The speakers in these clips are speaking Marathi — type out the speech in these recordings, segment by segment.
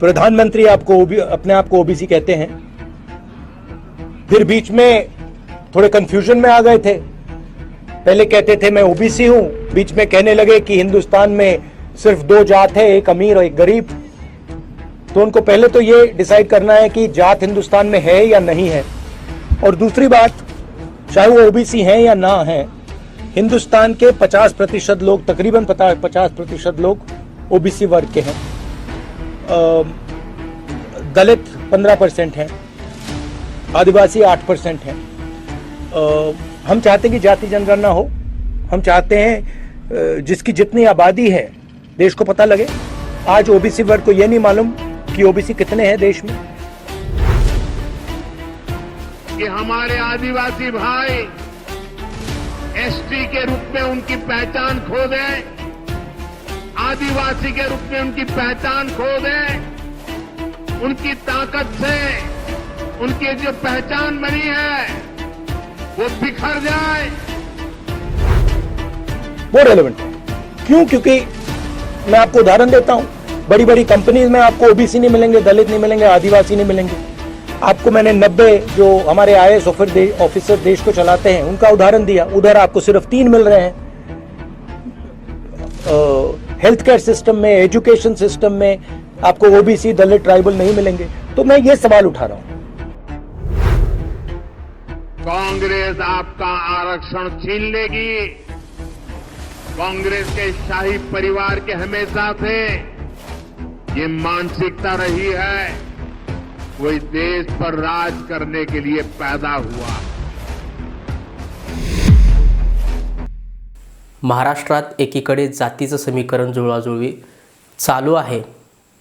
प्रधानमंत्री आपको अपने आप को ओबीसी कहते हैं। फिर बीच में थोड़े कंफ्यूजन में आ गए थे। पहले कहते थे, मैं ओबीसी हूँ। बीच में कहने लगे कि हिंदुस्तान में सिर्फ़ दो जात है, एक अमीर और एक गरीब। तो उनको पहले तो ये डिसाइड करना है कि जात हिंदुस्तान में है या नहीं है। और दूसरी बात, चाहे वो ओबीसी हैं या ना हैं, हिंदुस्तान के 50 प्रतिशत लोग, तकरीबन 50 प्रतिशत लोग ओबीसी वर्ग के हैं। दलित 15 परसेंट हैं, आदिवासी 8 परसेंट हैं। हम चाहते हैं कि जाति जनगणना हो, हम चाहते हैं जिसकी जितनी आबादी है, देश को पता लगे। आज ओबीसी वर्ग को यह नहीं मालूम कि ओबीसी कितने हैं देश में। कि हमारे आदिवासी भाई एसटी के रूप में उनकी पहचान खो दें। आदिवासी के रूप में उनकी पहचान खो दें उनकी ताकत से उनकी जो पहचान बनी है, वो बिखर जाए। वो रेलेवेंट क्यों? क्योंकि मैं आपको उदाहरण देता हूँ। बड़ी बड़ी कंपनीज़ में आपको ओबीसी नहीं मिलेंगे, दलित नहीं मिलेंगे, आदिवासी नहीं मिलेंगे। आपको मैंने 90 जो हमारे आई ऑफिसर देश को चलाते हैं, उनका उदाहरण दिया। उधर आपको सिर्फ़ तीन मिल रहे हैं। हेल्थ केयर सिस्टम में एजुकेशन सिस्टम में आपको ओबीसी दलित ट्राइबल नहीं मिलेंगे। तो मैं ये सवाल उठा रहा हूँ। कांग्रेस आपका आरक्षण छीन लेगी। कांग्रेस के शाही परिवार के हमेशा से ये मानसिकता रही है, वो इस देश पर राज करने के लिए पैदा हुआ। महाराष्ट्रात एकीकडे जातीचं समीकरण जुळवाजुळवी चालू आहे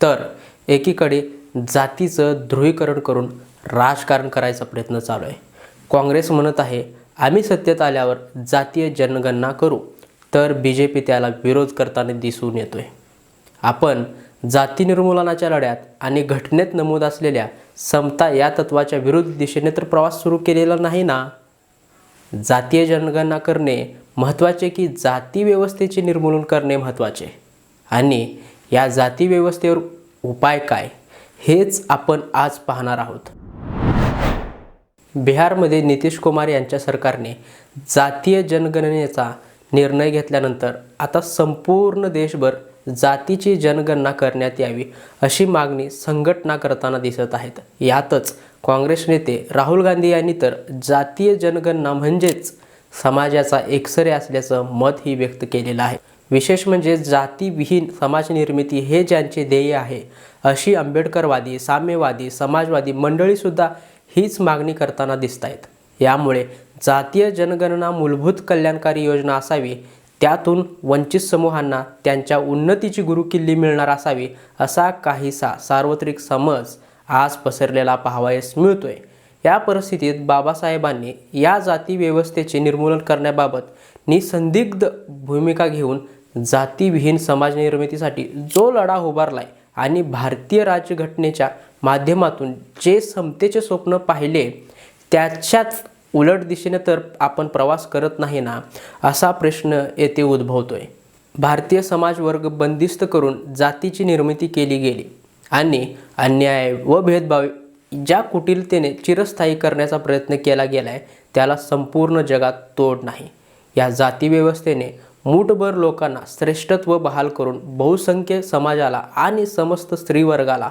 तर एकीकडे जातीचं ध्रुवीकरण करून राजकारण करायचा प्रयत्न चालू आहे. काँग्रेस म्हणत आहे आम्ही सत्तेत आल्यावर जातीय जनगणना करू. तर बी जे पी त्याला विरोध करताना दिसून येतोय. आपण जाती निर्मूलनाच्या लढ्यात आणि घटनेत नमूद असलेल्या समता या तत्वाच्या विरुद्ध दिशेने तर प्रवास सुरू केलेला नाही ना? जातीय जनगणना करणे महत्त्वाचे की जाती व्यवस्थेचे निर्मूलन करणे महत्त्वाचे? आणि या जाती व्यवस्थेवर उपाय काय? हेच आपण आज पाहणार आहोत. बिहारमध्ये नितीश कुमार यांच्या सरकारने जातीय जनगणनेचा निर्णय घेतल्यानंतर आता संपूर्ण देशभर जातीची जनगणना करण्यात यावी अशी मागणी संघटना करताना दिसत आहेत. यातच काँग्रेस नेते राहुल गांधी यांनी तर जातीय जनगणना म्हणजेच समाजाचा एकसरे असल्याचं मतही व्यक्त केलेलं आहे. विशेष म्हणजे जातीविहीन समाज निर्मिती हे ज्यांचे ध्येय आहे अशी आंबेडकरवादी साम्यवादी समाजवादी मंडळीसुद्धा हीच मागणी करताना दिसत आहेत यामुळे जातीय जनगणना मूलभूत कल्याणकारी योजना असावी त्यातून वंचित समूहांना त्यांच्या उन्नतीची गुरुकिल्ली मिळणार असावी असा काहीसा सार्वत्रिक समज आज पसरलेला पाहावयास मिळतोय. या परिस्थितीत बाबासाहेबांनी या जाती व्यवस्थेचे निर्मूलन करण्याबाबत निसंदिग्ध भूमिका घेऊन जातीविहीन समाज निर्मितीसाठी जो लढा उभारलाय आणि भारतीय राज्यघटनेच्या माध्यमातून जे समतेचे स्वप्न पाहिले त्याच्याच उलट दिशेने तर आपण प्रवास करत नाही ना असा प्रश्न येथे उद्भवतोय. भारतीय समाज वर्ग बंदिस्त करून जातीची निर्मिती केली गेली. आणि अन्याय व भेदभाव ज्या कुटिलतेने चिरस्थायी करण्याचा प्रयत्न केला गेलाय त्याला संपूर्ण जगात तोड नाही. या जाती व्यवस्थेने मूठभर लोकांना श्रेष्ठत्व बहाल करून बहुसंख्य समाजाला आणि समस्त स्त्रीवर्गाला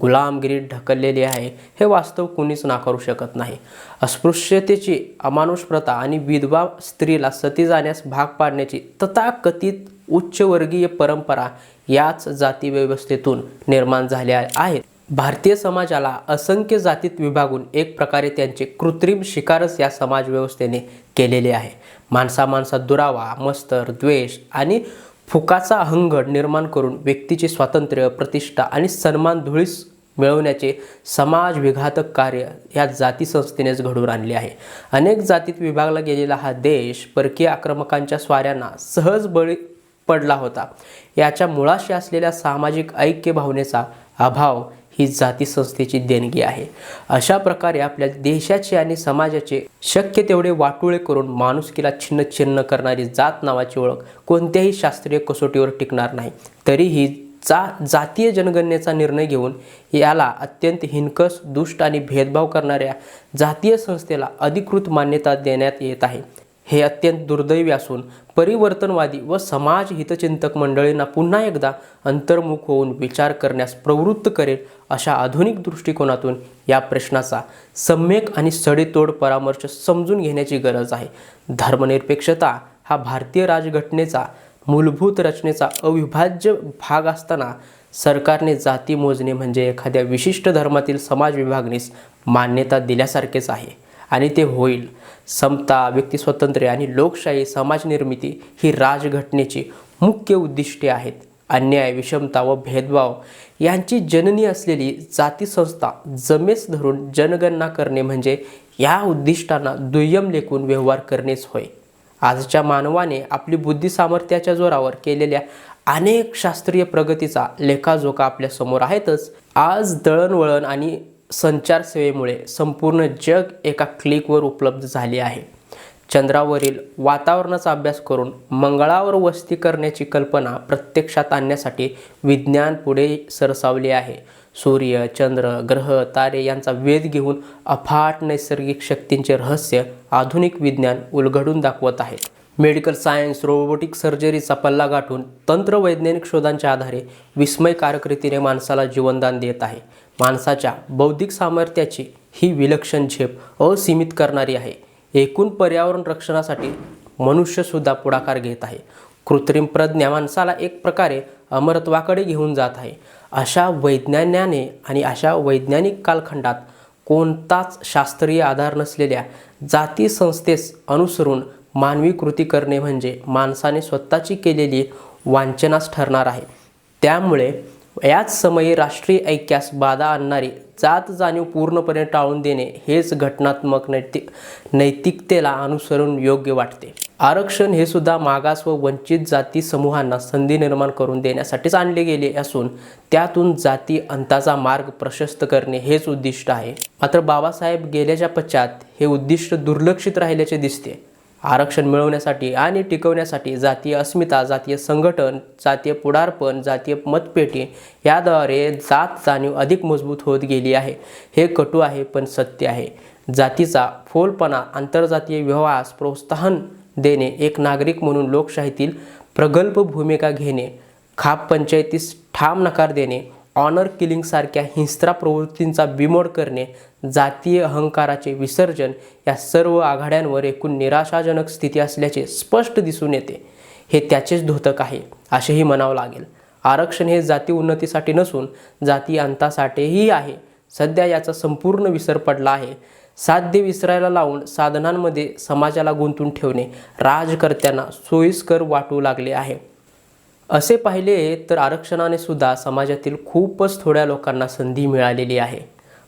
गुलामगिरीत ढकललेली आहे हे वास्तव कुणीच नाकारू शकत नाही. अस्पृश्यतेची अमानुष प्रथा आणि विधवा स्त्रीला सती जाण्यास भाग पाडण्याची तथाकथित उच्चवर्गीय परंपरा याच जाती व्यवस्थेतून निर्माण झाल्या आहेत. भारतीय समाजाला असंख्य जातीत विभागून एक प्रकारे त्यांचे कृत्रिम शिकारच या समाज व्यवस्थेने केलेले आहे. माणसा माणसात दुरावा मस्तर द्वेष आणि फुकाचा अहंगड निर्माण करून व्यक्तीचे स्वातंत्र्य प्रतिष्ठा आणि सन्मान धुळीस मिळवण्याचे समाज विघातक कार्य या जाती संस्थेनेच घडवून आणले आहे. अनेक जातीत विभागला गेलेला हा देश परकीय आक्रमकांच्या स्वाऱ्यांना सहज बळी पडला होता. याच्या मुळाशी असलेल्या सामाजिक ऐक्य भावनेचा अभाव ही जाती संस्थेची देणगी आहे. अशा प्रकारे आपल्या देशाचे आणि समाजाचे शक्य तेवढे वाटोळे करून माणुसकीला छिन्न छिन्न करणारी जात नावाची ओळख कोणत्याही शास्त्रीय कसोटीवर टिकणार नाही. तरीही जा जातीय जनगणनेचा निर्णय घेऊन याला अत्यंत हिनकस दुष्ट आणि भेदभाव करणाऱ्या जातीय संस्थेला अधिकृत मान्यता देण्यात येत आहे. हे अत्यंत दुर्दैवी असून परिवर्तनवादी व समाज हितचिंतक मंडळींना पुन्हा एकदा अंतर्मुख होऊन विचार करण्यास प्रवृत्त करेल अशा आधुनिक दृष्टिकोनातून या प्रश्नाचा सम्यक आणि सडेतोड परामर्श समजून घेण्याची गरज आहे. धर्मनिरपेक्षता हा भारतीय राजघटनेचा मूलभूत रचनेचा अविभाज्य भाग असताना सरकारने जाती मोजणे म्हणजे एखाद्या विशिष्ट धर्मातील समाज विभागणीस मान्यता दिल्यासारखेच आहे आणि ते होईल. समता व्यक्तिस्वातंत्र्य आणि लोकशाही समाजनिर्मिती ही राजघटनेची मुख्य उद्दिष्टे आहेत. अन्याय विषमता व भेदभाव यांची जननी असलेली जाती संस्था जमेस धरून जनगणना करणे म्हणजे या उद्दिष्टांना दुय्यम लेखून व्यवहार करणेच होय. आजच्या मानवाने आपली बुद्धी सामर्थ्याच्या जोरावर केलेल्या अनेक शास्त्रीय प्रगतीचा लेखाजोखा आपल्यासमोर आहेतच. आज दळणवळण आणि संचार सेवेमुळे संपूर्ण जग एका क्लिकवर उपलब्ध झाले आहे. चंद्रावरील वातावरणाचा अभ्यास करून मंगळावर वस्ती करण्याची कल्पना प्रत्यक्षात आणण्यासाठी विज्ञान पुढे सरसावले आहे. सूर्य चंद्र ग्रह तारे यांचा वेध घेऊन अफाट नैसर्गिक शक्तींचे रहस्य आधुनिक विज्ञान उलगडून दाखवत आहे. मेडिकल सायन्स रोबोटिक सर्जरीचा पल्ला गाठून तंत्रवैज्ञानिक शोधांच्या आधारे विस्मयकारक रीतीने माणसाला जीवनदान देत आहे. माणसाच्या बौद्धिक सामर्थ्याची ही विलक्षण झेप असीमित करणारी आहे. एकूण पर्यावरण रक्षणासाठी मनुष्यसुद्धा पुढाकार घेत आहे. कृत्रिम प्रज्ञा माणसाला एक प्रकारे अमरत्वाकडे घेऊन जात आहे. अशा वैज्ञान्याने आणि अशा वैज्ञानिक कालखंडात कोणताच शास्त्रीय आधार नसलेल्या जाती संस्थेस अनुसरून मानवी कृती करणे म्हणजे माणसाने स्वतःची केलेली वांचनास ठरणार आहे. त्यामुळे याच समयी राष्ट्रीय ऐक्यास बाधा आणणारी जात जाणीव पूर्णपणे टाळून देणे हेच घटनात्मक नैतिक नैतिकतेला अनुसरून योग्य वाटते. आरक्षण हे सुद्धा मागास व वंचित जाती समूहांना संधी निर्माण करून देण्यासाठीच आणले गेले असून त्यातून जाती अंताचा मार्ग प्रशस्त करणे हेच उद्दिष्ट आहे. मात्र बाबासाहेब गेल्याच्या पश्चात हे उद्दिष्ट दुर्लक्षित राहिल्याचे दिसते. आरक्षण मिळवण्यासाठी आणि टिकवण्यासाठी जातीय अस्मिता जातीय संघटन जातीय पुढारपण जातीय मतपेटी याद्वारे जात जाणीव अधिक मजबूत होत गेली आहे. हे कटू आहे पण सत्य आहे. जातीचा फोलपणा आंतरजातीय व्यवहारास प्रोत्साहन देणे एक नागरिक म्हणून लोकशाहीतील प्रगल्भ भूमिका घेणे खाप पंचायतीस ठाम नकार देणे ऑनर किलिंगसारख्या हिंस्त्रा प्रवृत्तींचा बिमोड करणे जातीय अहंकाराचे विसर्जन या सर्व आघाड्यांवर एकूण निराशाजनक स्थिती असल्याचे स्पष्ट दिसून येते. हे त्याचेच धोतक आहे असेही म्हणावं लागेल. आरक्षण हे जाती उन्नतीसाठी नसून जाती अंतासाठीही आहे. सध्या याचा संपूर्ण विसर पडला आहे. साध्य विसरायला लावून साधनांमध्ये समाजाला गुंतून ठेवणे राजकर्त्यांना सोयीस्कर वाटू लागले आहे. असे पाहिले तर आरक्षणाने सुद्धा समाजातील खूपच थोड्या लोकांना संधी मिळालेली आहे.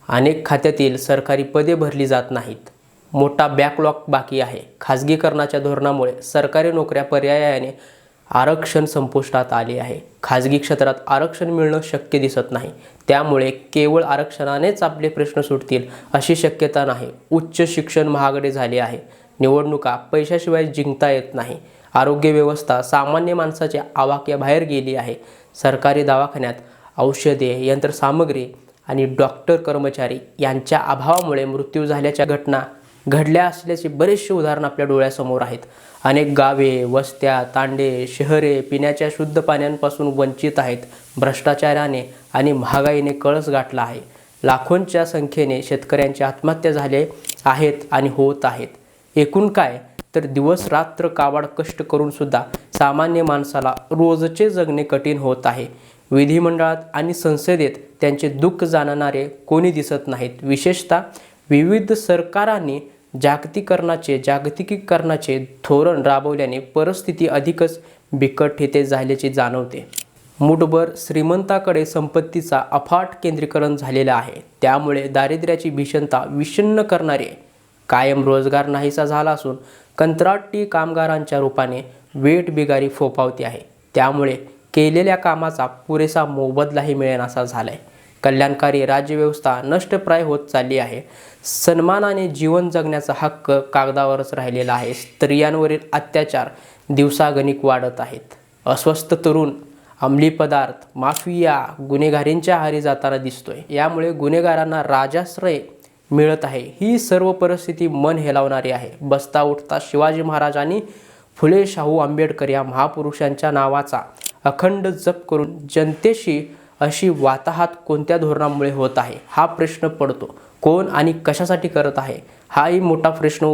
अनेक खात्यातील सरकारी पदे भरली जात नाहीत. मोठा बॅकलॉग बाकी आहे. खाजगीकरणाच्या धोरणामुळे सरकारी नोकऱ्या पर्यायाने आरक्षण संपुष्टात आले आहे. खाजगी क्षेत्रात आरक्षण मिळणं शक्य दिसत नाही. त्यामुळे केवळ आरक्षणानेच आपले प्रश्न सुटतील अशी शक्यता नाही. उच्च शिक्षण महागडे झाले आहे. निवडणुका पैशाशिवाय जिंकता येत नाही. आरोग्य व्यवस्था सामान्य माणसाच्या आवाक्याबाहेर गेली आहे. सरकारी दवाखान्यात औषधे यंत्रसामग्री आणि डॉक्टर कर्मचारी यांच्या अभावामुळे मृत्यू झाल्याच्या घटना घडल्या असल्याचे बरेचसे उदाहरण आपल्या डोळ्यासमोर आहेत. अनेक गावे वस्त्या तांडे शहरे पिण्याच्या शुद्ध पाण्यापासून वंचित आहेत. भ्रष्टाचाराने आणि महागाईने कळस गाठला आहे. लाखोंच्या संख्येने शेतकऱ्यांची आत्महत्या झाले आहेत आणि होत आहेत. एकूण काय? तर दिवस रात्र कावाड कष्ट करूनसुद्धा सामान्य माणसाला रोजचे जगणे कठीण होत आहे. विधिमंडळात आणि संसदेत त्यांचे दुःख जाणणारे कोणी दिसत नाहीत. विशेषतः विविध सरकारांनी जागतिकरणाचे जागतिकीकरणाचे धोरण राबवल्याने परिस्थिती अधिकच बिकट ठेते झाल्याचे जाणवते. मुठभर श्रीमंताकडे संपत्तीचा अफाट केंद्रीकरण झालेलं आहे. त्यामुळे दारिद्र्याची भीषणता विषण्ण करणारे कायम रोजगार नाहीसा झाला असून कंत्राटी कामगारांच्या रूपाने वेट बिगारी फोपावती आहे. त्यामुळे केलेल्या कामाचा पुरेसा मोबदलाही मिळेनासा झाला आहे कल्याणकारी राज्यव्यवस्था नष्टप्राय होत चालली आहे. सन्मानाने जीवन जगण्याचा हक्क कागदावरच राहिलेला आहे. स्त्रियांवरील अत्याचार दिवसागणिक वाढत आहेत. अस्वस्थ तरुण अंमली पदार्थ माफिया गुन्हेगारींच्या आहारी जाताना दिसतोय. यामुळे गुन्हेगारांना राजाश्रय मिळत आहे. ही सर्व परिस्थिती मन हेलावणारी आहे. बसता उठता शिवाजी महाराजांनी फुले शाहू आंबेडकर या महापुरुषांच्या नावाचा अखंड जप करून जनतेशी अशी वाताहात कोणत्या धोरणामुळे होत आहे? हा प्रश्न पडतो. कोण आणि कशासाठी करत आहे? हाही मोठा प्रश्न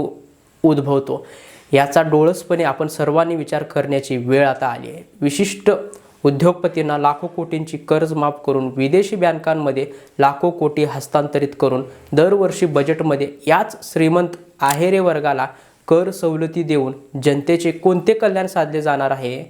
उद्भवतो. याचा डोळसपणे आपण सर्वांनी विचार करण्याची वेळ आता आली आहे. विशिष्ट उद्योगपतींना लाखो कोटींची कर्ज माफ करून विदेशी बँकांमध्ये लाखो कोटी हस्तांतरित करून दरवर्षी बजेटमध्ये याच श्रीमंत आहेरे वर्गाला कर सवलती देऊन जनतेचे कोणते कल्याण साधले जाणार आहे?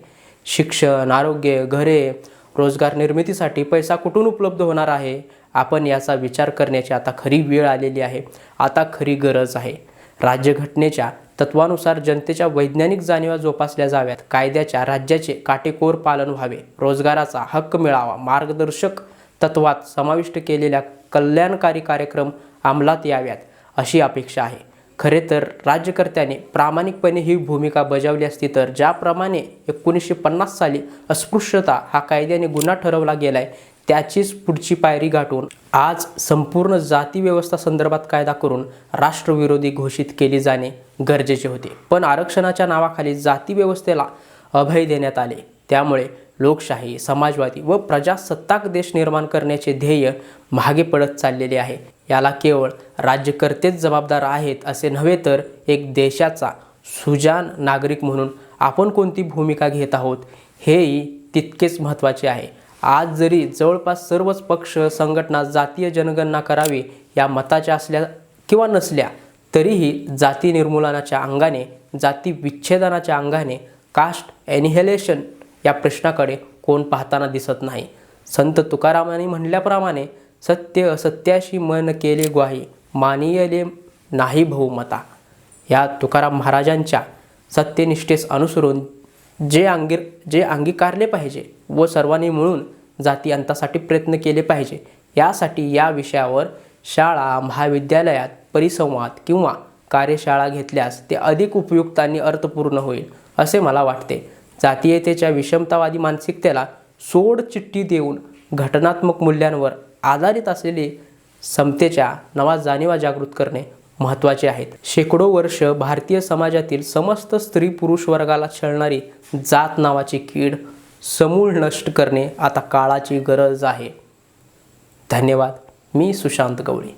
शिक्षण आरोग्य घरे रोजगार निर्मितीसाठी पैसा कुठून उपलब्ध होणार आहे? आपण याचा विचार करण्याची आता खरी वेळ आलेली आहे. आता खरी गरज आहे. राज्यघटनेच्या तत्वानुसार जनतेच्या वैज्ञानिक जाणीवा जोपासल्या जाव्यात. कायद्याच्या राज्याचे काटेकोर पालन व्हावे. रोजगाराचा हक्क मिळावा. मार्गदर्शक तत्वात समाविष्ट केलेल्या कल्याणकारी कार्यक्रम अंमलात याव्यात अशी अपेक्षा आहे. खरे तर राज्यकर्त्याने प्रामाणिकपणे ही भूमिका बजावली असती तर ज्याप्रमाणे एकोणीसशे पन्नास साली अस्पृश्यता हा कायद्याने गुन्हा ठरवला गेलाय त्याचीच पुढची पायरी गाठून आज संपूर्ण जाती व्यवस्था संदर्भात कायदा करून राष्ट्रविरोधी घोषित केली जाणे गरजेचे होते. पण आरक्षणाच्या नावाखाली जाती व्यवस्थेला अभय देण्यात आले. त्यामुळे लोकशाही समाजवादी व प्रजासत्ताक देश निर्माण करण्याचे ध्येय मागे पडत चाललेले आहे. याला केवळ राज्यकर्तेच जबाबदार आहेत असे नव्हे तर एक देशाचा सुजान नागरिक म्हणून आपण कोणती भूमिका घेत आहोत हेही तितकेच महत्त्वाचे आहे. आज जरी जवळपास सर्वच पक्ष संघटना जातीय जनगणना करावी या मताच्या असल्या किंवा नसल्या तरीही जाती निर्मूलनाच्या अंगाने जाती विच्छेदनाच्या अंगाने कास्ट एनिहेलेशन या प्रश्नाकडे कोण पाहताना दिसत नाही. संत तुकारामांनी म्हणल्याप्रमाणे सत्य असत्याशी मन केले ग्वाही. मानियले नाही बहुमता या तुकाराम महाराजांच्या सत्यनिष्ठेस अनुसरून जे अंगी जे अंगीकारले पाहिजे व सर्वांनी मिळून जाती अंतासाठी प्रयत्न केले पाहिजे यासाठी या विषयावर शाळा महाविद्यालयात परिसंवाद किंवा कार्यशाळा घेतल्यास ते अधिक उपयुक्त आणि अर्थपूर्ण होईल असे मला वाटते. जातीयतेच्या विषमतावादी मानसिकतेला सोड चिठ्ठी देऊन घटनात्मक मूल्यांवर आधारित असलेली समतेच्या नवा जाणीवा जागृत करणे महत्त्वाचे आहेत. शेकडो वर्ष भारतीय समाजातील समस्त स्त्री पुरुष वर्गाला छळणारी जात नावाची कीड समूळ नष्ट करणे आता काळाची गरज आहे. धन्यवाद. मी सुशांत गवळी.